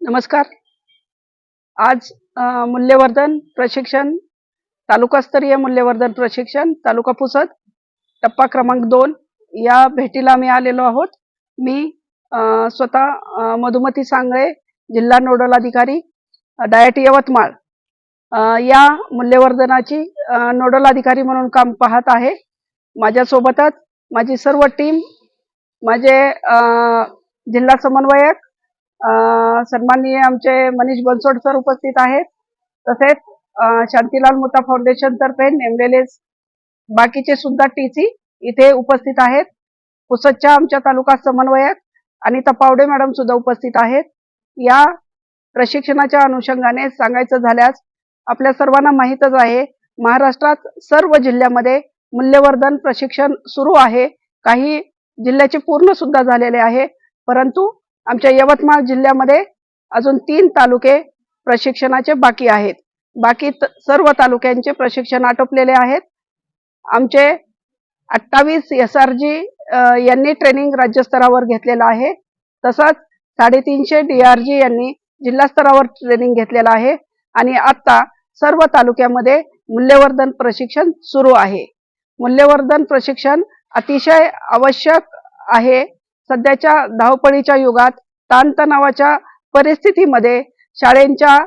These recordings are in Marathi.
नमस्कार. आज मूल्यवर्धन प्रशिक्षण तालुकास्तरीय मूल्यवर्धन प्रशिक्षण तालुका पुसद टप्पा क्रमांक दोन. या भेटीला आम्ही आलेलो आहोत. मी स्वतः मधुमती सांगळे जिल्हा नोडल अधिकारी डायट यवतमाळ. या मूल्यवर्धनाची नोडल अधिकारी म्हणून काम पाहत आहे. माझ्यासोबतच माझी सर्व टीम माझे जिल्हा समन्वयक सन्माननीय आमचे मनीष बनसोड सर उपस्थित आहेत. तसेच शांतीलाल मुता फाउंडेशन तर्फे नेमलेले बाकीचे सुद्धा टीसी इथे उपस्थित आहेत. पुसदच्या आमच्या तालुका समन्वयक आणि तपावडे मॅडम सुद्धा उपस्थित आहेत. या प्रशिक्षणाच्या अनुषंगाने सांगायचं झाल्यास आपल्या सर्वांना माहीतच आहे महाराष्ट्रात सर्व जिल्ह्यामध्ये मूल्यवर्धन प्रशिक्षण सुरू आहे. काही जिल्ह्याचे पूर्ण सुद्धा झालेले आहे. परंतु आमच्या यवतमाळ जिल्ह्यामध्ये अजून तीन तालुके प्रशिक्षणाचे बाकी आहेत. बाकी त- सर्व तालुक्यांचे प्रशिक्षण आटोपलेले आहेत. आमचे अठ्ठावीस एस आर जी यांनी ट्रेनिंग राज्यस्तरावर घेतलेलं आहे. तसंच साडेतीनशे डी आर जी यांनी जिल्हास्तरावर ट्रेनिंग घेतलेलं आहे. आणि आता सर्व तालुक्यामध्ये मूल्यवर्धन प्रशिक्षण सुरू आहे. मूल्यवर्धन प्रशिक्षण अतिशय आवश्यक आहे. सध्याच्या धावपळीच्या युगात ताणतणावाच्या परिस्थितीमध्ये शाळेंच्या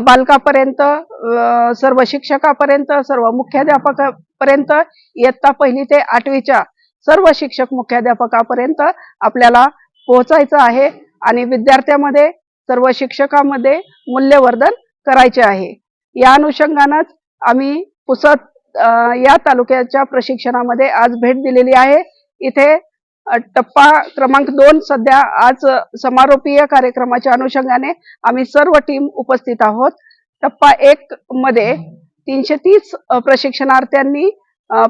बालकापर्यंत सर्व शिक्षकापर्यंत सर्व मुख्याध्यापकापर्यंत इयत्ता पहिली ते आठवीच्या सर्व शिक्षक मुख्याध्यापकापर्यंत आपल्याला पोहोचायचं आहे आणि विद्यार्थ्यामध्ये सर्व शिक्षकामध्ये मूल्यवर्धन करायचे आहे. या अनुषंगानंच आम्ही पुसद या तालुक्याच्या प्रशिक्षणामध्ये आज भेट दिलेली आहे. इथे टप्पा क्रमांक दोन सध्या आज समारोपीय कार्यक्रमाच्या अनुषंगाने आम्ही सर्व टीम उपस्थित आहोत. टप्पा एक मध्ये तीनशे तीस प्रशिक्षणार्थ्यांनी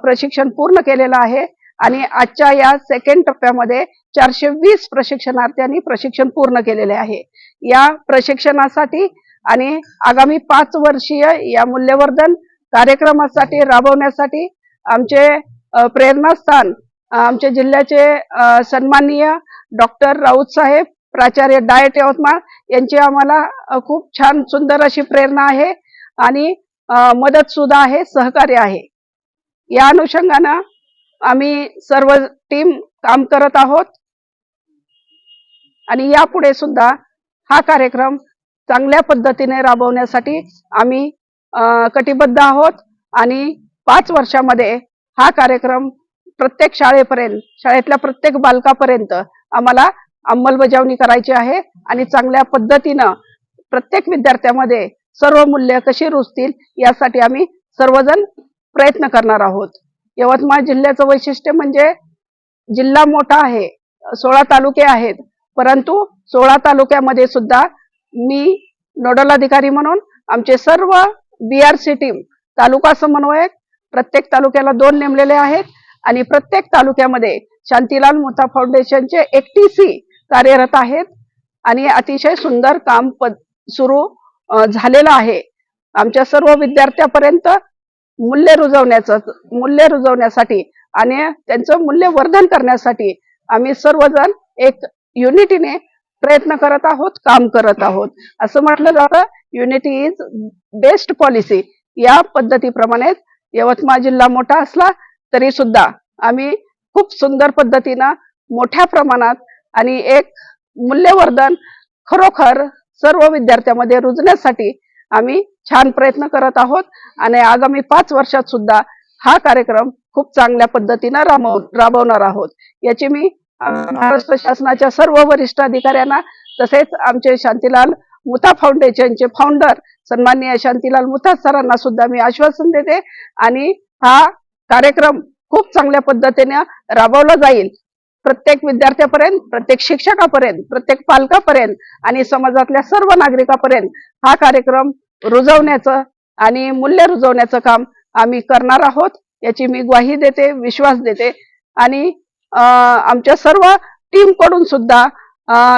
प्रशिक्षण पूर्ण केलेलं आहे आणि आजच्या या सेकंड टप्प्यामध्ये चारशे वीस प्रशिक्षणार्थ्यांनी प्रशिक्षण पूर्ण केलेले आहे. या प्रशिक्षणासाठी आणि आगामी पाच वर्षीय या मूल्यवर्धन कार्यक्रमासाठी राबवण्यासाठी आमचे प्रेरणास्थान आमच्या जिल्ह्याचे सन्माननीय डॉक्टर राऊत साहेब प्राचार्य डायट यवतमाळ यांची आम्हाला खूप छान सुंदर अशी प्रेरणा आहे आणि मदत सुद्धा आहे सहकार्य आहे. या अनुषंगानं आम्ही सर्व टीम काम करत आहोत आणि यापुढे सुद्धा हा कार्यक्रम चांगल्या पद्धतीने राबवण्यासाठी आम्ही कटिबद्ध आहोत आणि पाच वर्षामध्ये हा कार्यक्रम प्रत्येक शाळेपर्यंत शाळेतल्या प्रत्येक बालकापर्यंत आम्हाला अंमलबजावणी करायची आहे आणि चांगल्या पद्धतीनं प्रत्येक विद्यार्थ्यामध्ये सर्व मूल्य कशी रुजतील यासाठी आम्ही सर्वजण प्रयत्न करणार आहोत. यवतमाळ जिल्ह्याचं वैशिष्ट्य म्हणजे जिल्हा मोठा आहे सोळा तालुके आहेत परंतु सोळा तालुक्यामध्ये सुद्धा मी नोडल अधिकारी म्हणून आमचे सर्व बी आर टीम तालुका समन्वयक प्रत्येक तालुक्याला दोन नेमलेले आहेत. आणि प्रत्येक तालुक्यामध्ये शांतीलाल मोथा फाउंडेशनचे एकटीसी कार्यरत आहेत. आणि अतिशय सुंदर काम सुरू झालेलं आहे. आमच्या सर्व विद्यार्थ्यापर्यंत मूल्य रुजवण्याचं मूल्य रुजवण्यासाठी आणि त्यांचं मूल्यवर्धन करण्यासाठी आम्ही सर्वजण एक युनिटीने प्रयत्न करत आहोत काम करत आहोत. असं म्हटलं जातं युनिटी इज बेस्ट पॉलिसी या पद्धतीप्रमाणे यवतमाळ जिल्हा मोठा असला तरी सुद्धा आम्ही खूप सुंदर पद्धतीनं मोठ्या प्रमाणात आणि एक मूल्यवर्धन खरोखर सर्व विद्यार्थ्यामध्ये रुजण्यासाठी आम्ही छान प्रयत्न करत आहोत. आणि आगामी पाच वर्षात सुद्धा हा कार्यक्रम खूप चांगल्या पद्धतीनं राबव राबवणार आहोत. याची मी महाराष्ट्र शासनाच्या सर्व वरिष्ठ अधिकाऱ्यांना तसेच आमचे शांतीलाल मुथा फाउंडेशनचे फाउंडर सन्माननीय शांतीलाल मुथा सरांना सुद्धा मी आश्वासन देते. आणि हा कार्यक्रम खूप चांगल्या पद्धतीने राबवला जाईल. प्रत्येक विद्यार्थ्यापर्यंत प्रत्येक शिक्षकापर्यंत प्रत्येक पालकापर्यंत आणि समाजातल्या सर्व नागरिकापर्यंत हा कार्यक्रम रुजवण्याचं आणि मूल्य रुजवण्याचं काम आम्ही करणार आहोत. याची मी ग्वाही देते विश्वास देते आणि आमच्या सर्व टीमकडून सुद्धा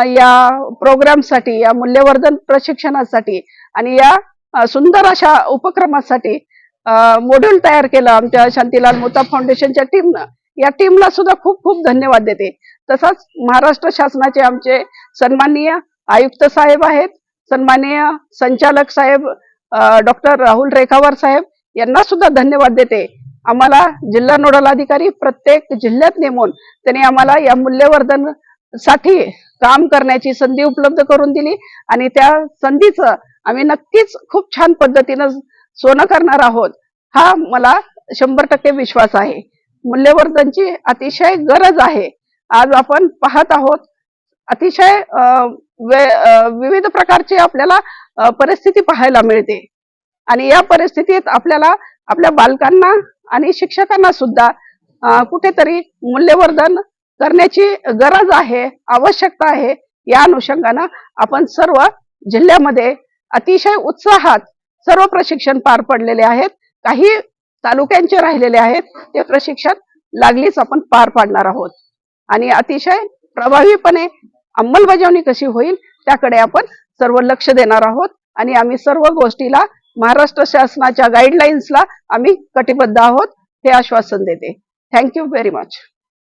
या प्रोग्रामसाठी या मूल्यवर्धन प्रशिक्षणासाठी आणि या सुंदर अशा उपक्रमासाठी मॉड्यूल तयार केलं आमच्या शांतीलाल मोता फाउंडेशनच्या टीमनं या टीमला सुद्धा खूप खूप धन्यवाद देते. तसंच महाराष्ट्र शासनाचे आमचे सन्माननीय आयुक्त साहेब आहेत. सन्माननीय संचालक साहेब डॉक्टर राहुल रेखावर साहेब यांना सुद्धा धन्यवाद देते. आम्हाला जिल्हा नोडल अधिकारी प्रत्येक जिल्ह्यात नेमून त्यांनी आम्हाला या मूल्यवर्धनसाठी काम करण्याची संधी उपलब्ध करून दिली आणि त्या संधीचं आम्ही नक्कीच खूप छान पद्धतीनं सोनं करणार आहोत हा मला शंभर टक्के विश्वास आहे. मूल्यवर्धनची अतिशय गरज आहे. आज आपण पाहत आहोत अतिशय विविध प्रकारची आपल्याला परिस्थिती पाहायला मिळते. आणि या परिस्थितीत आपल्याला आपल्या बालकांना आणि शिक्षकांना सुद्धा कुठेतरी मूल्यवर्धन करण्याची गरज आहे आवश्यकता आहे या अनुषंगानं आपण सर्व जिल्ह्यामध्ये अतिशय उत्साहात सर्व प्रशिक्षण पार पडलेले आहेत. काही तालुक्यांचे राहिलेले आहेत. ते प्रशिक्षण लागलीच आपण पार पाडणार आहोत. आणि अतिशय प्रभावीपणे अंमलबजावणी कशी होईल त्याकडे आपण सर्व लक्ष देणार आहोत. आणि आम्ही सर्व गोष्टीला महाराष्ट्र शासनाच्या गाईडलाईन्सला आम्ही कटिबद्ध आहोत हे आश्वासन देते. Thank you very much